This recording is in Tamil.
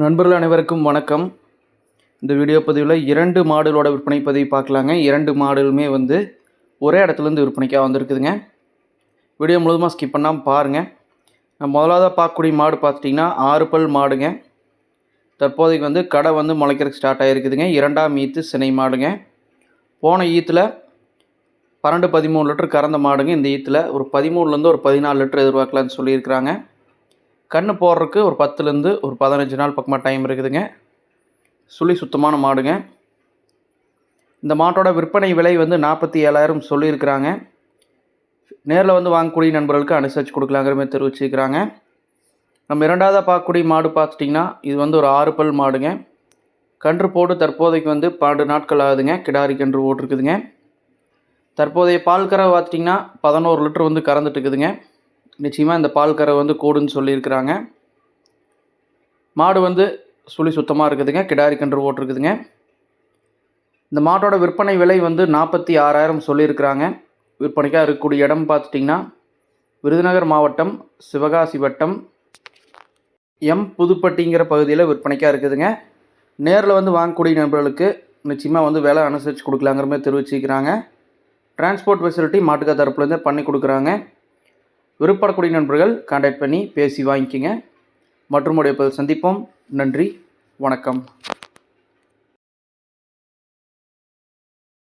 நண்பர்கள் அனைவருக்கும் வணக்கம். இந்த வீடியோ பதிவில் இரண்டு மாடுகளோட விற்பனை பதிவு பார்க்கலாங்க. இரண்டு மாடுகளுமே வந்து ஒரே இடத்துலேருந்து விற்பனைக்காக வந்திருக்குதுங்க. வீடியோ முழுதுமாக ஸ்கிப் பண்ணாமல் பாருங்கள் நான் முதலாவதாக பார்க்கக்கூடிய மாடு பார்த்துட்டிங்கன்னா ஆறு பல் மாடுங்க. தற்போதைக்கு வந்து கடை வந்து முளைக்கிறதுக்கு ஸ்டார்ட் ஆகிருக்குதுங்க இரண்டாம் ஈத்து சினை மாடுங்க. போன ஈத்தில் பன்னெண்டு பதிமூணு லிட்டர் கறந்த மாடுங்க. இந்த ஈத்தில் ஒரு பதிமூணுலேருந்து ஒரு பதினாலு லிட்டர் எதிர்பார்க்கலான்னு சொல்லியிருக்கிறாங்க. கன்று போடுறதுக்கு ஒரு பத்துலேருந்து ஒரு பதினஞ்சு நாள் பக்கமாக டைம் இருக்குதுங்க. சுழி சுத்தமான மாடுங்க. இந்த மாட்டோட விற்பனை விலை வந்து நாற்பத்தி ஏழாயிரம் சொல்லியிருக்கிறாங்க. நேரில் வந்து வாங்கக்கூடிய நண்பர்களுக்கு அனுசரித்து கொடுக்கலாங்கிற மாதிரி தெரிவிச்சிருக்கிறாங்க. நம்ம இரண்டாவதாக பார்க்கக்கூடிய மாடு பார்த்துட்டிங்கன்னா இது வந்து ஒரு ஆறு பல் மாடுங்க. கன்று போட்டு தற்போதைக்கு வந்து பன்னெண்டு நாட்கள் ஆகுதுங்க. கிடாரி கன்று போட்டிருக்குதுங்க தற்போதைய பால் கறவை பார்த்துட்டிங்கன்னா பதினோரு லிட்டர் வந்து கறந்துட்டு இருக்குதுங்க. நிச்சயமாக இந்த பால் கரை வந்து கூடுன்னு சொல்லியிருக்கிறாங்க. மாடு வந்து சுழி சுத்தமாக இருக்குதுங்க கிடாரி கன்று ஓட்டிருக்குதுங்க. இந்த மாட்டோட விற்பனை விலை வந்து நாற்பத்தி ஆறாயிரம் சொல்லியிருக்கிறாங்க. விற்பனைக்காக இருக்கக்கூடிய இடம் பார்த்துட்டிங்கன்னா விருதுநகர் மாவட்டம் சிவகாசி வட்டம் எம் புதுப்பட்டிங்கிற பகுதியில் விற்பனைக்காக இருக்குதுங்க. நேரில் வந்து வாங்கக்கூடிய நண்பர்களுக்கு நிச்சயமாக வந்து விலை அனுசரித்து கொடுக்கலாங்கிற மாதிரி தெரிவிச்சிக்கிறாங்க டிரான்ஸ்போர்ட் ஃபெசிலிட்டி மாட்டுக்கா தரப்புலேருந்தே பண்ணி கொடுக்குறாங்க. விருப்பப்படக்கூடிய நண்பர்கள் கான்டாக்ட் பண்ணி பேசி வாங்கிக்கோங்க. மற்றும் உடைய சந்திப்போம். நன்றி. வணக்கம்.